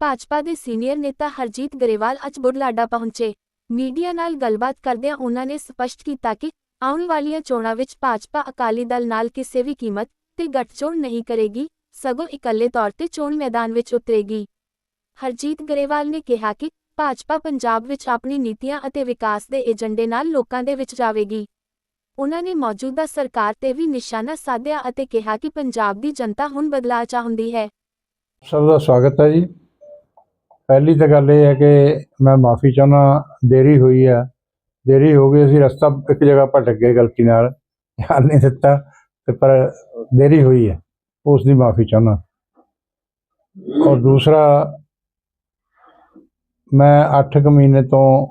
ਭਾਜਪਾ ਦੇ ਸੀਨੀਅਰ ਨੇਤਾ ਹਰਜੀਤ ਗਰੇਵਾਲ ਅੱਜ ਬੁਢਲਾਡਾ ਪਹੁੰਚੇ। ਮੀਡੀਆ ਨਾਲ ਗੱਲਬਾਤ ਕਰਦਿਆਂ ਉਹਨਾਂ ਨੇ ਸਪਸ਼ਟ ਕੀਤਾ ਕਿ ਆਉਣ ਵਾਲੀਆਂ ਚੋਣਾਂ ਵਿੱਚ ਭਾਜਪਾ ਅਕਾਲੀ ਦਲ ਨਾਲ ਕਿਸੇ ਵੀ ਕੀਮਤ ਤੇ ਗੱਠਜੋੜ ਨਹੀਂ ਕਰੇਗੀ, ਸਗੋਂ ਇਕੱਲੇ ਤੌਰ ਤੇ ਚੋਣ ਮੈਦਾਨ ਵਿੱਚ ਉਤਰੇਗੀ। ਹਰਜੀਤ ਗਰੇਵਾਲ ਨੇ ਕਿਹਾ ਕਿ ਭਾਜਪਾ ਪੰਜਾਬ ਵਿੱਚ ਆਪਣੀ ਨੀਤੀਆਂ ਅਤੇ ਵਿਕਾਸ ਦੇ ਏਜੰਡੇ ਨਾਲ ਲੋਕਾਂ ਦੇ ਵਿੱਚ ਜਾਵੇਗੀ। ਉਹਨਾਂ ਨੇ ਮੌਜੂਦਾ ਸਰਕਾਰ ਤੇ ਵੀ ਨਿਸ਼ਾਨਾ ਸਾਧਿਆ ਅਤੇ ਕਿਹਾ ਕਿ ਪੰਜਾਬ ਦੀ ਜਨਤਾ ਹੁਣ ਬਦਲਾਅ ਚਾਹੁੰਦੀ ਹੈ। ਸਭ ਦਾ ਸਵਾਗਤ ਹੈ ਜੀ। ਪਹਿਲੀ ਤਾਂ ਗੱਲ ਇਹ ਹੈ ਕਿ ਮੈਂ ਮਾਫੀ ਚਾਹੁੰਦਾ, ਦੇਰੀ ਹੋਈ ਹੈ। ਦੇਰੀ ਹੋ ਗਈ, ਅਸੀਂ ਰਸਤਾ ਇੱਕ ਜਗ੍ਹਾ ਭਟਕ ਗਏ ਗਲਤੀ ਨਾਲ। ਧਿਆਨ ਨਹੀਂ ਦਿੱਤਾ, ਤੇ ਪਰ ਦੇਰੀ ਹੋਈ ਹੈ। ਉਸ ਦੀ ਮਾਫੀ ਚਾਹੁੰਦਾ। ਔਰ ਦੂਸਰਾ, ਮੈਂ 8 ਕੁ ਮਹੀਨੇ ਤੋਂ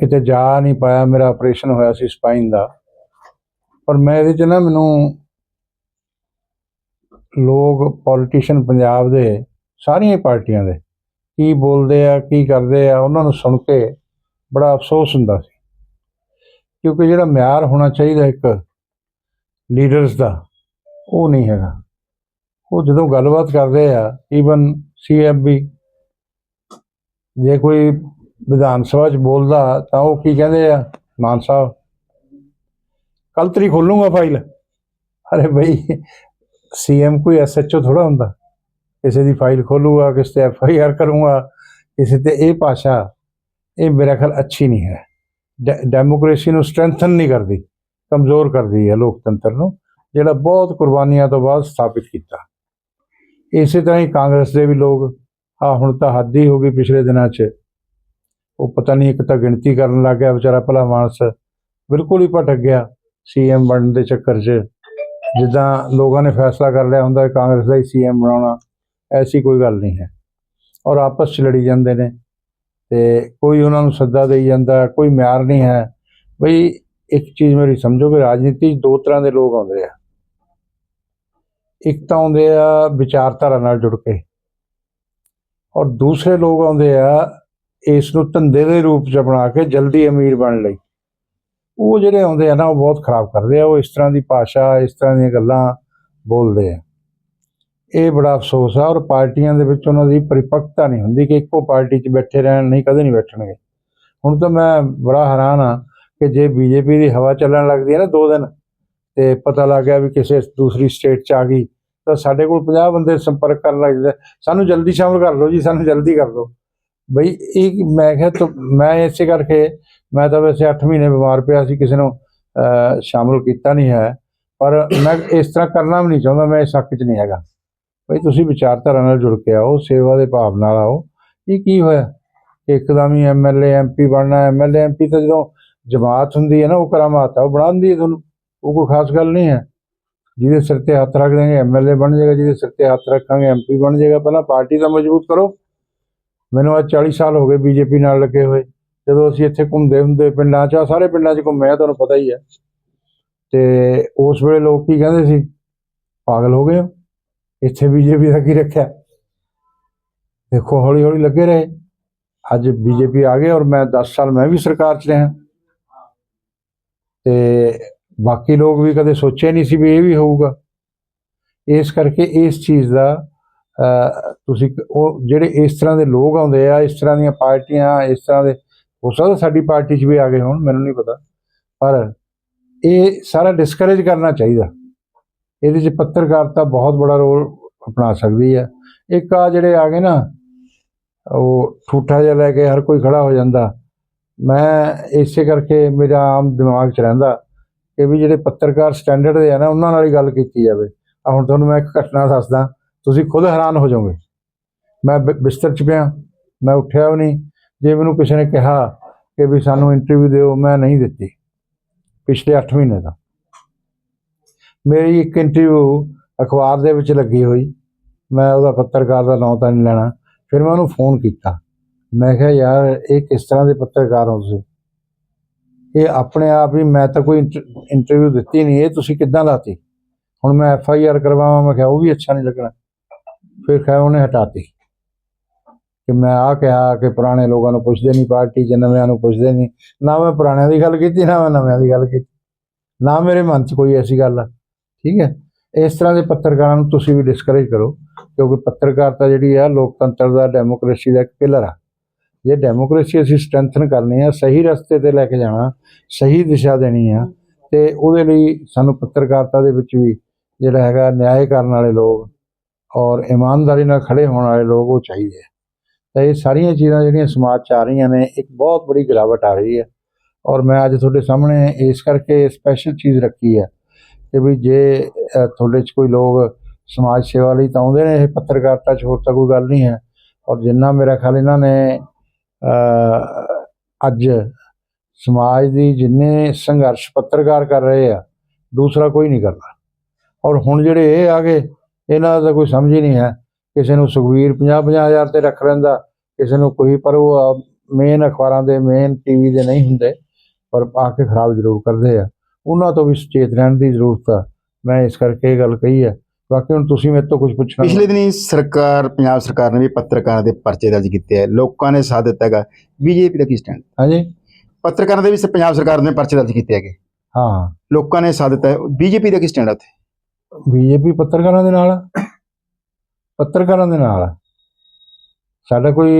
ਕਿਤੇ ਜਾ ਨਹੀਂ ਪਾਇਆ। ਮੇਰਾ ਆਪਰੇਸ਼ਨ ਹੋਇਆ ਸੀ ਸਪਾਈਨ ਦਾ। ਪਰ ਮੈਂ ਇਹਦੇ ਚ ਨਾ ਮੈਨੂੰ ਲੋਕ, ਪੋਲੀਟੀਸ਼ੀਅਨ ਪੰਜਾਬ ਦੇ ਸਾਰੀਆਂ ਪਾਰਟੀਆਂ ਦੇ ਕੀ ਬੋਲਦੇ ਆ, ਕੀ ਕਰਦੇ ਆ, ਉਹਨਾਂ ਨੂੰ ਸੁਣ ਕੇ ਬੜਾ ਅਫਸੋਸ ਹੁੰਦਾ ਸੀ। ਕਿਉਂਕਿ ਜਿਹੜਾ ਮਿਆਰ ਹੋਣਾ ਚਾਹੀਦਾ ਇੱਕ ਲੀਡਰਸ ਦਾ, ਉਹ ਨਹੀਂ ਹੈਗਾ। ਉਹ ਜਦੋਂ ਗੱਲਬਾਤ ਕਰਦੇ ਆ ਈਵਨ ਸੀਐਮ ਵੀ ਜੇ ਕੋਈ ਵਿਧਾਨ ਸਭਾ 'ਚ ਬੋਲਦਾ, ਤਾਂ ਉਹ ਕੀ ਕਹਿੰਦੇ ਆ, ਮਾਨ ਸਾਹਿਬ ਕੱਲ ਤਰੀ ਖੋਲੂੰਗਾ ਫਾਈਲ ਅਰੇ ਬਈ ਸੀਐਮ ਕੋਈ ਐਸਐਚਓ ਥੋੜਾ ਹੁੰਦਾ। ਕਿਸੇ ਦੀ ਫਾਈਲ ਖੋਲੂਗਾ, ਕਿਸੇ ਤੇ ਐਫ ਆਈ ਆਰ ਕਰੂੰਗਾ, ਕਿਸੇ ਤੇ ਇਹ ਭਾਸ਼ਾ, ਇਹ ਮੇਰਾ ਖਿਆਲ ਅੱਛੀ ਨਹੀਂ ਹੈ। ਡੈ- ਡੈਮੋਕ੍ਰੇਸੀ ਨੂੰ ਸਟਰੈਂਥਨ ਨਹੀਂ ਕਰਦੀ, ਕਮਜ਼ੋਰ ਕਰਦੀ ਹੈ ਲੋਕਤੰਤਰ ਨੂੰ, ਜਿਹੜਾ ਬਹੁਤ ਕੁਰਬਾਨੀਆਂ ਤੋਂ ਬਾਅਦ ਸਥਾਪਿਤ ਕੀਤਾ। ਇਸੇ ਤਰ੍ਹਾਂ ਹੀ ਕਾਂਗਰਸ ਦੇ ਵੀ ਲੋਕ ਆ ਹੁਣ ਤਾਂ ਹੱਦ ਹੀ ਹੋ ਗਈ ਪਿਛਲੇ ਦਿਨਾਂ 'ਚ। ਉਹ ਪਤਾ ਨਹੀਂ ਇੱਕ ਤਾਂ ਗਿਣਤੀ ਕਰਨ ਲੱਗ ਗਿਆ, ਵਿਚਾਰਾ ਭਲਾ ਮਾਨਸ ਬਿਲਕੁਲ ਹੀ ਭਟਕ ਗਿਆ ਸੀਐਮ ਬਣਨ ਦੇ ਚੱਕਰ 'ਚ। ਜਿੱਦਾਂ ਲੋਕਾਂ ਨੇ ਫੈਸਲਾ ਕਰ ਲਿਆ ਹੁੰਦਾ, ਕਾਂਗਰਸ ਦਾ ਹੀ ਸੀਐਮ ਬਣਾਉਣਾ। ਐਸੀ ਕੋਈ ਗੱਲ ਨਹੀਂ ਹੈ। ਔਰ ਆਪਸ 'ਚ ਲੜੀ ਜਾਂਦੇ ਨੇ ਤੇ ਕੋਈ ਉਹਨਾਂ ਨੂੰ ਸੱਦਾ ਦੇਈ ਜਾਂਦਾ, ਕੋਈ ਮਿਆਰ ਨਹੀਂ ਹੈ। ਬਈ ਇੱਕ ਚੀਜ਼ ਮੇਰੀ ਸਮਝੋ ਕਿ ਰਾਜਨੀਤੀ 'ਚ ਦੋ ਤਰ੍ਹਾਂ ਦੇ ਲੋਕ ਆਉਂਦੇ ਆ। ਇੱਕ ਤਾਂ ਆਉਂਦੇ ਆ ਵਿਚਾਰਧਾਰਾ ਨਾਲ ਜੁੜ ਕੇ ਔਰ ਦੂਸਰੇ ਲੋਕ ਆਉਂਦੇ ਆ ਇਸ ਨੂੰ ਧੰਦੇ ਦੇ ਰੂਪ 'ਚ ਬਣਾ ਕੇ ਜਲਦੀ ਅਮੀਰ ਬਣਨ ਲਈ। ਉਹ ਜਿਹੜੇ ਆਉਂਦੇ ਆ ਨਾ, ਉਹ ਬਹੁਤ ਖਰਾਬ ਕਰਦੇ ਆ, ਉਹ ਇਸ ਤਰ੍ਹਾਂ ਦੀ ਭਾਸ਼ਾ, ਇਸ ਤਰ੍ਹਾਂ ਦੀਆਂ ਗੱਲਾਂ ਬੋਲਦੇ ਆ। ਇਹ ਬੜਾ ਅਫਸੋਸ ਆ ਔਰ ਪਾਰਟੀਆਂ ਦੇ ਵਿੱਚ ਉਹਨਾਂ ਦੀ ਪਰਿਪੱਕਤਾ ਨਹੀਂ ਹੁੰਦੀ ਕਿ ਇੱਕੋ ਪਾਰਟੀ 'ਚ ਬੈਠੇ ਰਹਿਣ ਨਹੀਂ ਕਦੇ ਨਹੀਂ ਬੈਠਣਗੇ। ਹੁਣ ਤਾਂ ਮੈਂ ਬੜਾ ਹੈਰਾਨ ਆ ਕਿ ਜੇ ਬੀਜੇਪੀ ਦੀ ਹਵਾ ਚੱਲਣ ਲੱਗਦੀ ਹੈ ਨਾ ਦੋ ਦਿਨ ਤੇ ਪਤਾ ਲੱਗ ਗਿਆ ਵੀ ਕਿਸੇ ਦੂਸਰੀ ਸਟੇਟ 'ਚ ਆ ਗਈ ਤਾਂ ਸਾਡੇ ਕੋਲ 50 ਬੰਦੇ ਸੰਪਰਕ ਕਰਨ ਲੱਗ ਜਾਂਦੇ। ਸਾਨੂੰ ਜਲਦੀ ਸ਼ਾਮਲ ਕਰ ਲਓ ਜੀ ਸਾਨੂੰ ਜਲਦੀ ਕਰ ਲਓ। ਬਈ ਇਹ ਮੈਂ ਕਿਹਾ ਤਾਂ ਮੈਂ ਇਸੇ ਕਰਕੇ ਮੈਂ ਤਾਂ ਵੈਸੇ 8 ਮਹੀਨੇ ਬਿਮਾਰ ਪਿਆ ਸੀ ਕਿਸੇ ਨੂੰ ਅਹ, ਸ਼ਾਮਲ ਕੀਤਾ ਨਹੀਂ ਹੈ। ਪਰ ਮੈਂ ਇਸ ਤਰ੍ਹਾਂ ਕਰਨਾ ਵੀ ਨਹੀਂ ਚਾਹੁੰਦਾ ਮੈਂ ਇਸ ਹੱਕ 'ਚ ਨਹੀਂ ਹੈਗਾ। ਬਈ ਤੁਸੀਂ ਵਿਚਾਰਧਾਰਾ ਨਾਲ ਜੁੜ ਕੇ ਆਓ, ਸੇਵਾ ਦੇ ਭਾਵ ਨਾਲ ਆਓ। ਇਹ ਕੀ ਹੋਇਆ? ਇੱਕਦਮ ਹੀ ਐਮਐਲਏ ਐਮਪੀ ਬਣਨਾ ਐਮਐਲਏ ਐਮਪੀ ਤਾਂ ਜਦੋਂ ਜਮਾਤ ਹੁੰਦੀ ਹੈ ਨਾ, ਉਹ ਕਰਾਮਾਤ ਆ ਉਹ ਬਣਾਉਂਦੀ ਹੈ ਤੁਹਾਨੂੰ। ਉਹ ਕੋਈ ਖਾਸ ਗੱਲ ਨਹੀਂ ਹੈ। ਜਿਹਦੇ ਸਿਰ ਤੇ ਹੱਥ ਰੱਖ ਦੇਂਗੇ ਐਮਐਲਏ ਬਣ ਜਾਏਗਾ, ਜਿਹਦੇ ਸਿਰ ਤੇ ਹੱਥ ਰੱਖਾਂਗੇ ਐਮਪੀ ਬਣ ਜਾਏਗਾ। ਪਹਿਲਾਂ ਪਾਰਟੀ ਤਾਂ ਮਜ਼ਬੂਤ ਕਰੋ। ਮੈਨੂੰ ਅੱਜ 40 ਸਾਲ ਹੋ ਗਏ ਬੀਜੇਪੀ ਨਾਲ ਲੱਗੇ ਹੋਏ। ਜਦੋਂ ਅਸੀਂ ਇੱਥੇ ਘੁੰਮਦੇ ਹੁੰਦੇ ਪਿੰਡਾਂ 'ਚ ਆਹ ਸਾਰੇ ਪਿੰਡਾਂ 'ਚ ਘੁੰਮੇ ਆ, ਤੁਹਾਨੂੰ ਪਤਾ ਹੀ ਹੈ। ਤੇ ਉਸ ਵੇਲੇ ਲੋਕ ਕੀ ਕਹਿੰਦੇ ਸੀ? ਪਾਗਲ ਹੋ ਗਏ ਹੋ। ਇੱਥੇ ਬੀਜੇਪੀ ਦਾ ਕੀ ਰੱਖਿਆ? ਦੇਖੋ, ਹੌਲੀ ਹੌਲੀ ਲੱਗੇ ਰਹੇ। ਅੱਜ ਬੀਜੇਪੀ ਆ ਗਏ ਔਰ ਮੈਂ 10 ਸਾਲ ਮੈਂ ਵੀ ਸਰਕਾਰ 'ਚ ਰਿਹਾ। ਤੇ ਬਾਕੀ ਲੋਕ ਵੀ ਕਦੇ ਸੋਚਿਆ ਨਹੀਂ ਸੀ ਵੀ ਇਹ ਵੀ ਹੋਊਗਾ। ਇਸ ਕਰਕੇ ਇਸ ਚੀਜ਼ ਦਾ ਤੁਸੀਂ ਉਹ ਜਿਹੜੇ ਇਸ ਤਰ੍ਹਾਂ ਦੇ ਲੋਕ ਆਉਂਦੇ ਆ, ਇਸ ਤਰ੍ਹਾਂ ਦੀਆਂ ਪਾਰਟੀਆਂ, ਇਸ ਤਰ੍ਹਾਂ ਦੇ, ਹੋ ਸਕਦਾ ਸਾਡੀ ਪਾਰਟੀ 'ਚ ਵੀ ਆ ਗਏ ਹੋਣ, ਮੈਨੂੰ ਨਹੀਂ ਪਤਾ। ਪਰ ਇਹ ਸਾਰਾ ਡਿਸਕਰੇਜ ਕਰਨਾ ਚਾਹੀਦਾ। ਇਹਦੇ 'ਚ ਪੱਤਰਕਾਰਤਾ ਬਹੁਤ ਬੜਾ ਰੋਲ ਅਪਣਾ ਸਕਦੀ ਹੈ ਇੱਕ ਆ ਜਿਹੜੇ ਆ ਗਏ ਨਾ, ਉਹ ਠੂਠਾ ਜਿਹਾ ਲੈ ਕੇ ਹਰ ਕੋਈ ਖੜਾ ਹੋ ਜਾਂਦਾ। ਮੈਂ ਇਸੇ ਕਰਕੇ ਮੇਰਾ ਆਮ ਦਿਮਾਗ 'ਚ ਰਹਿੰਦਾ ਕਿ ਵੀ ਜਿਹੜੇ ਪੱਤਰਕਾਰ ਸਟੈਂਡਰਡ ਦੇ ਆ ਨਾ, ਉਹਨਾਂ ਨਾਲ ਹੀ ਗੱਲ ਕੀਤੀ ਜਾਵੇ। ਆ ਹੁਣ ਤੁਹਾਨੂੰ ਮੈਂ ਇੱਕ ਘਟਨਾ ਦੱਸਦਾ, ਤੁਸੀਂ ਖੁਦ ਹੈਰਾਨ ਹੋ ਜਾਓਗੇ। ਮੈਂ ਬਿ- ਬਿਸਤਰ 'ਚ ਪਿਆ, ਮੈਂ ਉੱਠਿਆ ਵੀ ਨਹੀਂ। ਜੇ ਮੈਨੂੰ ਕਿਸੇ ਨੇ ਕਿਹਾ ਕਿ ਵੀ ਸਾਨੂੰ ਇੰਟਰਵਿਊ ਦਿਓ, ਮੈਂ ਨਹੀਂ ਦਿੱਤੀ। ਪਿਛਲੇ 8 ਮਹੀਨੇ ਦਾ। ਮੇਰੀ ਇੱਕ ਇੰਟਰਵਿਊ ਅਖਬਾਰ ਦੇ ਵਿੱਚ ਲੱਗੀ ਹੋਈ। ਮੈਂ ਉਹਦਾ ਪੱਤਰਕਾਰ ਦਾ ਨਾਮ ਤਾਂ ਨਹੀਂ ਲੈਣਾ। ਫਿਰ ਮੈਂ ਉਹਨੂੰ ਫੋਨ ਕੀਤਾ। ਮੈਂ ਕਿਹਾ, ਯਾਰ, ਇਹ ਕਿਸ ਤਰ੍ਹਾਂ ਦੇ ਪੱਤਰਕਾਰ ਹੋ ਤੁਸੀਂ? ਇਹ ਆਪਣੇ ਆਪ ਹੀ ਮੈਂ ਤਾਂ ਕੋਈ ਇੰਟਰਵਿਊ ਦਿੱਤੀ ਨਹੀਂ। ਇਹ ਤੁਸੀਂ ਕਿੱਦਾਂ ਲਾਤੀ? ਹੁਣ ਮੈਂ ਐਫ ਆਈ ਆਰ ਕਰਵਾਵਾਂ, ਮੈਂ ਕਿਹਾ, ਉਹ ਵੀ ਅੱਛਾ ਨਹੀਂ ਲੱਗਣਾ। ਫਿਰ ਖੈਰ ਉਹਨੇ ਹਟਾਤੀ। ਕਿ ਮੈਂ ਆ ਕਿਹਾ ਕਿ ਪੁਰਾਣੇ ਲੋਕਾਂ ਨੂੰ ਪੁੱਛਦੇ ਨਹੀਂ, ਪਾਰਟੀ 'ਚ ਨਵਿਆਂ ਨੂੰ ਪੁੱਛਦੇ ਨਹੀਂ। ਨਾ ਮੈਂ ਪੁਰਾਣਿਆਂ ਦੀ ਗੱਲ ਕੀਤੀ, ਨਾ ਮੈਂ ਨਵਿਆਂ ਦੀ ਗੱਲ ਕੀਤੀ। ਨਾ ਮੇਰੇ ਮਨ 'ਚ ਕੋਈ ਐਸੀ ਗੱਲ ਆ। ਠੀਕ ਹੈ? ਇਸ ਤਰ੍ਹਾਂ ਦੇ ਪੱਤਰਕਾਰਾਂ ਨੂੰ ਤੁਸੀਂ ਵੀ ਡਿਸਕਰੇਜ ਕਰੋ, ਕਿਉਂਕਿ ਪੱਤਰਕਾਰਤਾ ਜਿਹੜੀ ਆ ਲੋਕਤੰਤਰ ਦਾ ਡੈਮੋਕ੍ਰੇਸੀ ਦਾ ਇੱਕ ਪਿਲਰ ਆ। ਜੇ ਡੈਮੋਕ੍ਰੇਸੀ ਅਸੀਂ ਸਟਰੈਂਥਨ ਕਰਨੀ ਆ, ਸਹੀ ਰਸਤੇ ਤੇ ਲੈ ਕੇ ਜਾਣਾ, ਸਹੀ ਦਿਸ਼ਾ ਦੇਣੀ ਆ, ਤੇ ਉਹਦੇ ਲਈ ਸਾਨੂੰ ਪੱਤਰਕਾਰਤਾ ਦੇ ਵਿੱਚ ਵੀ ਜਿਹੜਾ ਹੈਗਾ ਨਿਆਂ ਕਰਨ ਵਾਲੇ ਲੋਕ ਔਰ ਇਮਾਨਦਾਰੀ ਨਾਲ ਖੜੇ ਹੋਣ ਵਾਲੇ ਲੋਕ ਉਹ ਚਾਹੀਦੇ ਆ। ਤਾਂ ਇਹ ਸਾਰੀਆਂ ਚੀਜ਼ਾਂ ਜਿਹੜੀਆਂ ਸਮਾਜ 'ਚ ਆ ਰਹੀਆਂ ਨੇ, ਇੱਕ ਬਹੁਤ ਬੜੀ ਗਿਰਾਵਟ ਆ ਰਹੀ ਹੈ ਔਰ ਮੈਂ ਅੱਜ ਤੁਹਾਡੇ ਸਾਹਮਣੇ ਇਸ ਕਰਕੇ ਸਪੈਸ਼ਲ ਚੀਜ਼ ਰੱਖੀ ਹੈ ਕਿ ਵੀ ਜੇ ਤੁਹਾਡੇ 'ਚ ਕੋਈ ਲੋਕ ਸਮਾਜ ਸੇਵਾ ਲਈ ਤਾਂ ਆਉਂਦੇ ਨੇ, ਇਹ ਪੱਤਰਕਾਰਤਾ 'ਚ ਹੋਰ ਤਾਂ ਕੋਈ ਗੱਲ ਨਹੀਂ ਹੈ। ਔਰ ਜਿੰਨਾ ਮੇਰਾ ਖਿਆਲ ਇਹਨਾਂ ਨੇ ਅੱਜ ਸਮਾਜ ਦੀ ਜਿੰਨੇ ਸੰਘਰਸ਼ ਪੱਤਰਕਾਰ ਕਰ ਰਹੇ ਆ, ਦੂਸਰਾ ਕੋਈ ਨਹੀਂ ਕਰਦਾ। ਔਰ ਹੁਣ ਜਿਹੜੇ ਇਹ ਆ ਗਏ, ਇਹਨਾਂ ਦਾ ਕੋਈ ਸਮਝ ਹੀ ਨਹੀਂ ਹੈ। ਕਿਸੇ ਨੂੰ ਸੁਖਵੀਰ 50 50 ਹਜ਼ਾਰ ਤੇ ਰੱਖ ਲੈਂਦਾ, ਕਿਸੇ ਨੂੰ ਕੋਈ, ਪਰ ਉਹ ਮੇਨ ਅਖਬਾਰਾਂ ਦੇ ਮੇਨ ਟੀਵੀ ਦੇ ਨਹੀਂ ਹੁੰਦੇ, ਪਰ ਆ ਕੇ ਖਰਾਬ ਜ਼ਰੂਰ ਕਰਦੇ ਆ। ਉਹਨਾਂ ਤੋਂ ਵੀ ਸੁਚੇਤ ਰਹਿਣ ਦੀ ਜ਼ਰੂਰਤ ਆ। ਮੈਂ ਇਸ ਕਰਕੇ ਇਹ ਗੱਲ ਕਹੀ ਹੈ ਬਾਕੀ ਹੁਣ ਤੁਸੀਂ ਮੇਰੇ ਤੋਂ ਕੁਝ ਪੁੱਛਣਾ ਪਿਛਲੇ ਦਿਨੀ ਸਰਕਾਰ ਪੰਜਾਬ ਸਰਕਾਰ ਨੇ ਵੀ ਪੱਤਰਕਾਰਾਂ ਦੇ ਪਰਚੇ ਦਰਜ ਕੀਤੇ ਹੈ ਲੋਕਾਂ ਨੇ ਸਾਥ ਦਿੱਤਾ ਹੈਗਾ। ਬੀਜੇਪੀ ਦਾ ਕੀ ਸਟੈਂਡ? ਹਾਂਜੀ। ਪੱਤਰਕਾਰਾਂ ਦੇ ਵੀ ਪੰਜਾਬ ਸਰਕਾਰ ਨੇ ਪਰਚੇ ਦਰਜ ਕੀਤੇ ਹੈਗੇ। ਹਾਂ। ਲੋਕਾਂ ਨੇ ਸਾਥ ਦਿੱਤਾ ਬੀਜੇਪੀ ਦਾ ਕੀ ਸਟੈਂਡ ਹੈ ਉੱਥੇ? ਬੀਜੇਪੀ ਪੱਤਰਕਾਰਾਂ ਦੇ ਨਾਲ ਆ। ਪੱਤਰਕਾਰਾਂ ਦੇ ਨਾਲ ਆ। ਸਾਡਾ ਕੋਈ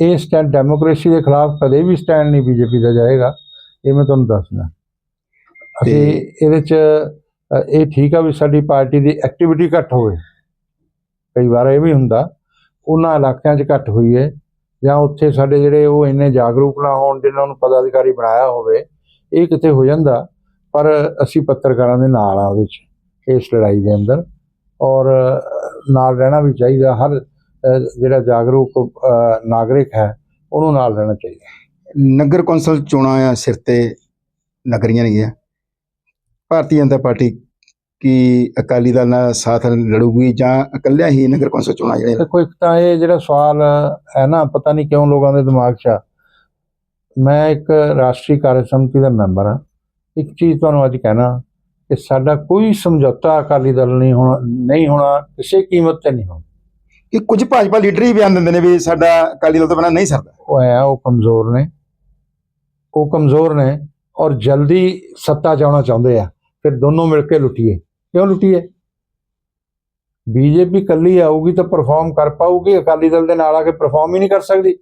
ਇਹ ਸਟੈਂਡ ਡੈਮੋਕ੍ਰੇਸੀ ਦੇ ਖਿਲਾਫ ਕਦੇ ਵੀ ਸਟੈਂਡ ਨਹੀਂ ਬੀਜੇਪੀ ਦਾ ਜਾਏਗਾ। ਇਹ ਮੈਂ ਤੁਹਾਨੂੰ ਦੱਸਦਾ। ਅਸੀਂ ਇਹਦੇ ਚ ਇਹ ਠੀਕ ਆ ਵੀ ਸਾਡੀ ਪਾਰਟੀ ਦੀ ਐਕਟੀਵਿਟੀ ਘੱਟ ਹੋਵੇ। ਕਈ ਵਾਰ ਇਹ ਵੀ ਹੁੰਦਾ ਉਹਨਾਂ ਇਲਾਕਿਆਂ 'ਚ ਘੱਟ ਹੋਈ ਹੈ ਜਾਂ ਉੱਥੇ ਸਾਡੇ ਜਿਹੜੇ ਉਹ ਇੰਨੇ ਜਾਗਰੂਕ ਨਾ ਹੋਣ ਜਿਨ੍ਹਾਂ ਨੂੰ ਪਦਾਧਿਕਾਰੀ ਬਣਾਇਆ ਹੋਵੇ ਇਹ ਕਿਤੇ ਹੋ ਜਾਂਦਾ ਪਰ ਅਸੀਂ ਪੱਤਰਕਾਰਾਂ ਦੇ ਨਾਲ ਆ ਉਹਦੇ 'ਚ ਇਸ ਲੜਾਈ ਦੇ ਅੰਦਰ। ਔਰ ਨਾਲ ਰਹਿਣਾ ਵੀ ਚਾਹੀਦਾ ਹਰ ਜਿਹੜਾ ਜਾਗਰੂਕ ਨਾਗਰਿਕ ਹੈ ਉਹਨੂੰ ਨਾਲ ਰਹਿਣਾ ਚਾਹੀਦਾ। ਨਗਰ ਕੌਂਸਲ ਚੋਣਾਂ ਆ ਸਿਰ ਤੇ ਨਗਰੀਆਂ ਨੇਗੀਆਂ। ਭਾਰਤੀ ਜਨਤਾ ਪਾਰਟੀ ਕੀ ਅਕਾਲੀ ਦਲ ਨਾਲ ਸਾਥ ਲੜੂਗੀ ਜਾਂ ਇਕੱਲਿਆਂ ਹੀ ਨਗਰ ਕੌਂਸਲ ਚੋਣਾਂ ਜਿਹੜੇ ਦੇਖੋ ਇੱਕ ਤਾਂ ਇਹ ਜਿਹੜਾ ਸਵਾਲ ਹੈ ਨਾ ਪਤਾ ਨਹੀਂ ਕਿਉਂ ਲੋਕਾਂ ਦੇ ਦਿਮਾਗ 'ਚ ਆ। ਮੈਂ ਇੱਕ ਰਾਸ਼ਟਰੀ ਕਾਰਜਸਮਿਤੀ ਦਾ ਮੈਂਬਰ ਹਾਂ। ਇੱਕ ਚੀਜ਼ ਤੁਹਾਨੂੰ ਅੱਜ ਕਹਿਣਾ ਕਿ ਸਾਡਾ ਕੋਈ ਸਮਝੌਤਾ ਅਕਾਲੀ ਦਲ ਨਹੀਂ ਹੋਣਾ ਨਹੀਂ ਹੋਣਾ ਕਿਸੇ ਕੀਮਤ ਤੇ ਨਹੀਂ ਹੋਣਾ। ਕਿ ਕੁਝ ਭਾਜਪਾ ਲੀਡਰ ਹੀ ਬਿਆਨ ਦਿੰਦੇ ਨੇ ਵੀ ਸਾਡਾ ਅਕਾਲੀ ਦਲ ਤੋਂ ਬਿਨਾਂ ਨਹੀਂ ਸਰਦਾ। ਉਹ ਹੈ ਉਹ ਕਮਜ਼ੋਰ ਨੇ। ਉਹ ਕਮਜ਼ੋਰ ਨੇ ਔਰ ਜਲਦੀ ਸੱਤਾ ਚਾਉਣਾ ਚਾਹੁੰਦੇ ਆ। ਫਿਰ ਦੋਨੋਂ ਮਿਲ ਕੇ ਲੁੱਟੀਏ। ਕਿਉਂ ਲੁੱਟੀਏ? ਬੀਜੇਪੀ ਕੱਲੀ ਆਊਗੀ ਤਾਂ ਪਰਫਾਰਮ ਕਰ ਪਾਊਗੀ, ਅਕਾਲੀ ਦਲ ਦੇ ਨਾਲ ਆ ਕੇ ਪਰਫਾਰਮ ਹੀ ਨਹੀਂ ਕਰ ਸਕਦੀ।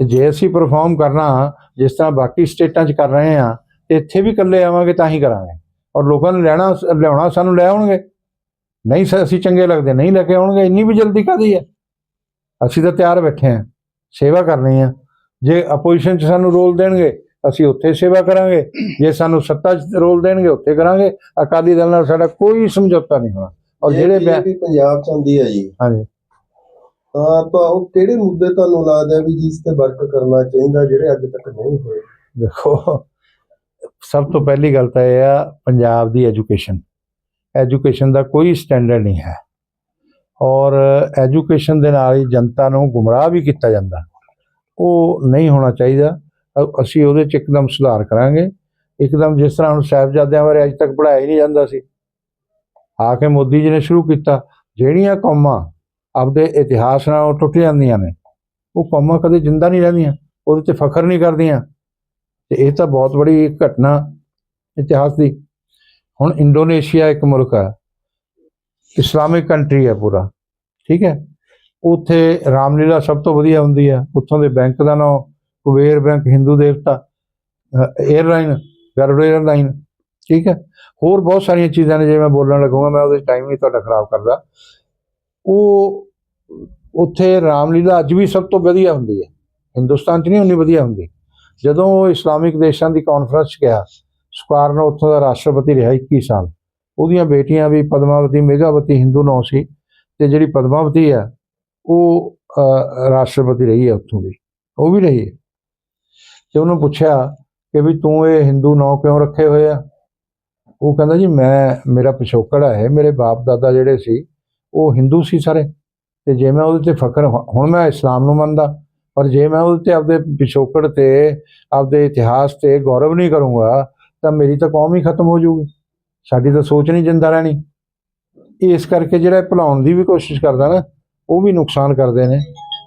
ਤੇ ਜੇ ਅਸੀਂ ਪਰਫਾਰਮ ਕਰਨਾ, ਜਿਸ ਤਰ੍ਹਾਂ ਬਾਕੀ ਸਟੇਟਾਂ 'ਚ ਕਰ ਰਹੇ ਆ ਤੇ ਇੱਥੇ ਵੀ ਇਕੱਲੇ ਆਵਾਂਗੇ ਤਾਂ ਹੀ ਕਰਾਂਗੇ। ਔਰ ਲੋਕਾਂ ਨੂੰ ਲੈਣਾ, ਲਿਆਉਣਾ ਸਾਨੂੰ ਲੈ ਆਉਣਗੇ। ਨਹੀਂ ਅਸੀਂ ਚੰਗੇ ਲੱਗਦੇ, ਨਹੀਂ ਲੈ ਕੇ ਆਉਣਗੇ, ਇੰਨੀ ਵੀ ਜਲਦੀ ਕਾਦੀ ਹੈ ਅਸੀਂ ਤਾਂ ਤਿਆਰ ਬੈਠੇ ਹਾਂ, ਸੇਵਾ ਕਰਨੀ ਆ। ਜੇ ਆਪੋਜੀਸ਼ਨ 'ਚ ਸਾਨੂੰ ਰੋਲ ਦੇਣਗੇ ਅਸੀਂ ਉੱਥੇ ਸੇਵਾ ਕਰਾਂਗੇ। ਜੇ ਸਾਨੂੰ ਸੱਤਾ 'ਚ ਰੋਲ ਦੇਣਗੇ ਉੱਥੇ ਕਰਾਂਗੇ। ਅਕਾਲੀ ਦਲ ਨਾਲ ਸਾਡਾ ਕੋਈ ਸਮਝੌਤਾ ਨਹੀਂ ਹੋਣਾ। ਔਰ ਜਿਹੜੇ ਪੰਜਾਬ ਚ ਆਉਂਦੀ ਹੈ ਜੀ। ਹਾਂਜੀ। ਤਾਂ ਤਾਂ ਉਹ ਕਿਹੜੇ ਮੁੱਦੇ ਤੁਹਾਨੂੰ ਲੱਗਦਾ ਵੀ ਜਿਸ ਤੇ ਵਰਕ ਕਰਨਾ ਚਾਹੀਦਾ ਜਿਹੜੇ ਅੱਜ ਤੱਕ ਨਹੀਂ ਹੋਏ? ਦੇਖੋ ਸਭ ਤੋਂ ਪਹਿਲੀ ਗੱਲ ਤਾਂ ਇਹ ਆ ਪੰਜਾਬ ਦੀ ਐਜੂਕੇਸ਼ਨ। ਐਜੂਕੇਸ਼ਨ ਦਾ ਕੋਈ ਸਟੈਂਡਰਡ ਨਹੀਂ ਹੈ। ਔਰ ਐਜੂਕੇਸ਼ਨ ਦੇ ਨਾਲ ਹੀ ਜਨਤਾ ਨੂੰ ਗੁੰਮਰਾਹ ਵੀ ਕੀਤਾ ਜਾਂਦਾ। ਉਹ ਨਹੀਂ ਹੋਣਾ ਚਾਹੀਦਾ। ਅਸੀਂ ਉਹਦੇ ਚ ਇੱਕਦਮ ਸੁਧਾਰ ਕਰਾਂਗੇ। ਇੱਕਦਮ ਜਿਸ ਤਰ੍ਹਾਂ ਹੁਣ ਸਾਹਿਬਜ਼ਾਦਿਆਂ ਬਾਰੇ ਅੱਜ ਤੱਕ ਪੜ੍ਹਾਇਆ ਹੀ ਨਹੀਂ ਜਾਂਦਾ ਸੀ। ਆ ਕੇ ਮੋਦੀ ਜੀ ਨੇ ਸ਼ੁਰੂ ਕੀਤਾ। ਜਿਹੜੀਆਂ ਕੌਮਾਂ ਆਪਦੇ ਇਤਿਹਾਸ ਨਾਲ ਟੁੱਟ ਜਾਂਦੀਆਂ ਨੇ, ਉਹ ਕੌਮਾਂ ਕਦੇ ਜਿੰਦਾ ਨਹੀਂ ਰਹਿੰਦੀਆਂ, ਉਹਦੇ ਤੇ ਫਖਰ ਨਹੀਂ ਕਰਦੀਆਂ। ਤੇ ਇਹ ਤਾਂ ਬਹੁਤ ਬੜੀ ਘਟਨਾ ਇਤਿਹਾਸ ਦੀ। ਹੁਣ ਇੰਡੋਨੇਸ਼ੀਆ ਇੱਕ ਮੁਲਕ ਹੈ, ਇਸਲਾਮਿਕ ਕੰਟਰੀ ਹੈ ਪੂਰਾ, ਠੀਕ ਹੈ? ਉੱਥੇ ਰਾਮਲੀਲਾ ਸਭ ਤੋਂ ਵਧੀਆ ਹੁੰਦੀ ਹੈ। ਉੱਥੋਂ ਦੇ ਬੈਂਕ ਦਾ ਨਾਮ ਕੁਬੇਰ ਬੈਂਕ, ਹਿੰਦੂ ਦੇਵਤਾ 에ਅਰਲਾਈਨ ਗਰੁੜ 에ਅਰਲਾਈਨ ਠੀਕ ਹੈ? ਹੋਰ ਬਹੁਤ ਸਾਰੀਆਂ ਚੀਜ਼ਾਂ ਨੇ ਜੇ ਮੈਂ ਬੋਲਣ ਲੱਗੂਗਾ, ਮੈਂ ਉਹਦੇ ਟਾਈਮ ਨਹੀਂ ਤੁਹਾਡਾ ਖਰਾਬ ਕਰਦਾ। ਉਹ ਉੱਥੇ ਰਾਮਲੀਲਾ ਅੱਜ ਵੀ ਸਭ ਤੋਂ ਵਧੀਆ ਹੁੰਦੀ ਹੈ। ਹਿੰਦੁਸਤਾਨ 'ਚ ਨਹੀਂ ਉਨੀ ਵਧੀਆ ਹੁੰਦੀ। ਜਦੋਂ ਉਹ ਇਸਲਾਮਿਕ ਦੇਸ਼ਾਂ ਦੀ ਕਾਨਫਰੰਸ 'ਚ ਗਿਆ ਸੁਕਾਰਨ ਉੱਥੋਂ ਦਾ ਰਾਸ਼ਟਰਪਤੀ ਰਿਹਾ 21 ਸਾਲ। ਉਹਦੀਆਂ ਬੇਟੀਆਂ ਵੀ ਪਦਮਾਵਤੀ ਮੇਗਾਵਤੀ ਹਿੰਦੂ ਨੌ ਸੀ ਤੇ ਜਿਹੜੀ ਪਦਮਾਵਤੀ ਆ ਉਹ ਰਾਸ਼ਟਰਪਤੀ ਰਹੀ ਹੈ ਉੱਥੋਂ ਦੀ। ਉਹ ਵੀ ਰਹੀ ਹੈ। ਤੇ ਉਹਨੂੰ ਪੁੱਛਿਆ ਕਿ ਵੀ ਤੂੰ ਇਹ ਹਿੰਦੂ ਨਾਂ ਕਿਉਂ ਰੱਖੇ ਹੋਏ ਆ? ਉਹ ਕਹਿੰਦਾ ਜੀ, ਮੈਂ, ਮੇਰਾ ਪਿਛੋਕੜ ਹੈ, ਮੇਰੇ ਬਾਪ ਦਾਦਾ ਜਿਹੜੇ ਸੀ, ਉਹ ਹਿੰਦੂ ਸੀ ਸਾਰੇ। ਤੇ ਜੇ ਮੈਂ ਉਹਦੇ ਤੇ ਫਖਰ, ਹੁਣ ਮੈਂ ਇਸਲਾਮ ਨੂੰ ਮੰਨਦਾ, ਪਰ ਜੇ ਮੈਂ ਉਹਦੇ ਤੇ ਆਪਦੇ ਪਿਛੋਕੜ ਤੇ, ਆਪਦੇ ਇਤਿਹਾਸ ਤੇ ਗੌਰਵ ਨਹੀਂ ਕਰੂੰਗਾ, ਤਾਂ ਮੇਰੀ ਤਾਂ ਕੌਮ ਹੀ ਖਤਮ ਹੋ ਜਾਊਗੀ। ਸਾਡੀ ਤਾਂ ਸੋਚ ਨਹੀਂ ਜਿੰਦਾ ਰਹਿਣੀ। ਇਸ ਕਰਕੇ ਜਿਹੜਾ ਇਹ ਭੁਲਾਉਣ ਦੀ ਵੀ ਕੋਸ਼ਿਸ਼ ਕਰਦਾ ਨਾ, ਉਹ ਵੀ ਨੁਕਸਾਨ ਕਰਦੇ ਨੇ।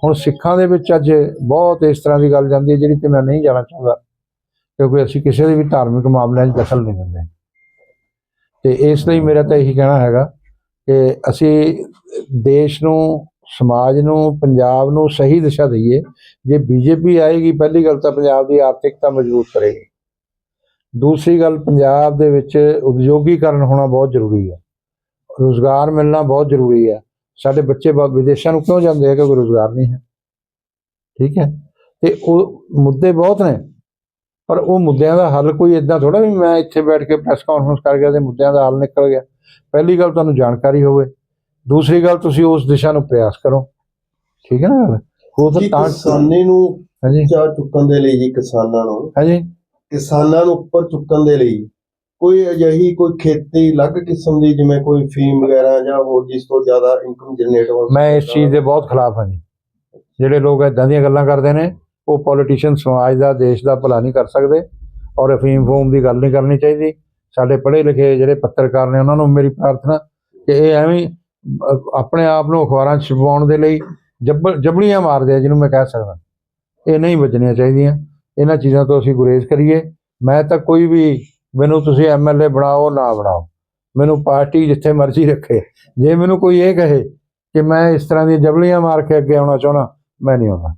ਹੁਣ ਸਿੱਖਾਂ ਦੇ ਵਿੱਚ ਅੱਜ ਬਹੁਤ ਇਸ ਤਰ੍ਹਾਂ ਦੀ ਗੱਲ ਜਾਂਦੀ ਹੈ ਜਿਹੜੀ ਤੇ ਮੈਂ ਨਹੀਂ ਜਾਣਾ ਚਾਹੁੰਦਾ, ਕਿਉਂਕਿ ਅਸੀਂ ਕਿਸੇ ਦੇ ਵੀ ਧਾਰਮਿਕ ਮਾਮਲਿਆਂ 'ਚ ਦਖਲ ਨਹੀਂ ਦਿੰਦੇ। ਤੇ ਇਸ ਲਈ ਮੇਰਾ ਤਾਂ ਇਹੀ ਕਹਿਣਾ ਹੈਗਾ ਕਿ ਅਸੀਂ ਦੇਸ਼ ਨੂੰ, ਸਮਾਜ ਨੂੰ, ਪੰਜਾਬ ਨੂੰ ਸਹੀ ਦਿਸ਼ਾ ਦਈਏ। ਜੇ ਬੀਜੇਪੀ ਆਏਗੀ, ਪਹਿਲੀ ਗੱਲ ਤਾਂ ਪੰਜਾਬ ਦੀ ਆਰਥਿਕਤਾ ਮਜ਼ਬੂਤ ਕਰੇਗੀ। ਦੂਸਰੀ ਗੱਲ, ਪੰਜਾਬ ਦੇ ਵਿੱਚ ਉਦਯੋਗੀਕਰਨ ਹੋਣਾ ਬਹੁਤ ਜ਼ਰੂਰੀ ਹੈ। ਰੋਜ਼ਗਾਰ ਮਿਲਣਾ ਬਹੁਤ ਜ਼ਰੂਰੀ ਹੈ। ਸਾਡੇ ਬੱਚੇ ਵਿਦੇਸ਼ਾਂ ਨੂੰ ਕਿਉਂ ਜਾਂਦੇ ਆ ਕਿਉਂਕਿ ਰੋਜ਼ਗਾਰ ਨਹੀਂ ਹੈ? ਠੀਕ ਹੈ? ਤੇ ਉਹ ਮੁੱਦੇ ਬਹੁਤ ਨੇ ਪਰ ਉਹ ਮੁੱਦਿਆਂ ਦਾ ਹੱਲ ਕੋਈ ਇਦਾਂ ਥੋੜਾ ਵੀ ਮੈਂ ਇੱਥੇ ਬੈਠ ਕੇ ਪ੍ਰੈਸ ਕਾਨਫਰੰਸ ਕਰ ਗਿਆ ਤੇ ਮੁੱਦਿਆਂ ਦਾ ਹੱਲ ਨਿਕਲ ਗਿਆ। ਪਹਿਲੀ ਗੱਲ ਤੁਹਾਨੂੰ ਜਾਣਕਾਰੀ ਹੋਵੇ ਦੂਸਰੀ ਗੱਲ ਤੁਸੀਂ ਉਸ ਦਿਸ਼ਾ ਨੂੰ ਪ੍ਰਯਾਸ ਕਰੋ। ਠੀਕ ਹੈ ਨਾ ਉਹ ਤਾਂ ਤਾਂ ਕਿਸਾਨੀ ਨੂੰ ਹਾਂਜੀ। ਚਾ ਚੁੱਕਣ ਦੇ ਲਈ ਜੀ ਕਿਸਾਨਾਂ ਨੂੰ। ਹਾਂਜੀ। ਕਿਸਾਨਾਂ ਨੂੰ ਉੱਪਰ ਚੁੱਕਣ ਦੇ ਲਈ ਕੋਈ ਅਜਿਹੀ ਕੋਈ ਖੇਤੀ ਅਲੱਗ ਕਿਸਮ ਦੀ ਜਿਵੇਂ ਕੋਈ ਫੀਮ ਵਗੈਰਾ ਜਾਂ ਹੋਰ ਜਿਸ ਤੋਂ ਜ਼ਿਆਦਾ ਇਨਕਮ ਜਨਰੇਟ ਹੋ ਮੈਂ ਇਸ। ਚੀਜ਼ ਦੇ ਬਹੁਤ ਖਿਲਾਫ ਹਾਂ ਜੀ। ਜਿਹੜੇ ਲੋਕ ਇਦਾਂ ਦੀਆਂ ਗੱਲਾਂ ਕਰਦੇ ਨੇ ਉਹ ਪੋਲੀਟੀਸ਼ੀਅਨ ਸਮਾਜ ਦਾ ਦੇਸ਼ ਦਾ ਭਲਾ ਨਹੀਂ ਕਰ ਸਕਦੇ ਔਰ ਅਫੀਮ ਫੂਮ ਦੀ ਗੱਲ ਨਹੀਂ ਕਰਨੀ ਚਾਹੀਦੀ। ਸਾਡੇ ਪੜ੍ਹੇ ਲਿਖੇ ਜਿਹੜੇ ਪੱਤਰਕਾਰ ਨੇ ਉਹਨਾਂ ਨੂੰ ਮੇਰੀ ਪ੍ਰਾਰਥਨਾ ਕਿ ਇਹ ਐਵੇਂ ਆਪਣੇ ਆਪ ਨੂੰ ਅਖਬਾਰਾਂ 'ਚ ਛਪਾਉਣ ਦੇ ਲਈ ਜੱਬ ਜਬੜੀਆਂ ਮਾਰਦੇ ਆ ਜਿਹਨੂੰ ਮੈਂ ਕਹਿ ਸਕਦਾ। ਇਹ ਨਹੀਂ ਵੱਜਣੀਆਂ ਚਾਹੀਦੀਆਂ। ਇਹਨਾਂ ਚੀਜ਼ਾਂ ਤੋਂ ਅਸੀਂ ਗੁਰੇਜ਼ ਕਰੀਏ। ਮੈਂ ਤਾਂ ਕੋਈ ਵੀ ਮੈਨੂੰ ਤੁਸੀਂ ਐਮਐਲਏ ਬਣਾਓ, ਨਾ ਬਣਾਓ। ਮੈਨੂੰ ਪਾਰਟੀ ਜਿੱਥੇ ਮਰਜ਼ੀ ਰੱਖੇ। ਜੇ ਮੈਨੂੰ ਕੋਈ ਇਹ ਕਹੇ ਕਿ ਮੈਂ ਇਸ ਤਰ੍ਹਾਂ ਦੀਆਂ ਜਬਲੀਆਂ ਮਾਰ ਕੇ ਅੱਗੇ ਆਉਣਾ ਚਾਹੁੰਦਾ, ਮੈਂ ਨਹੀਂ ਆਉਂਦਾ।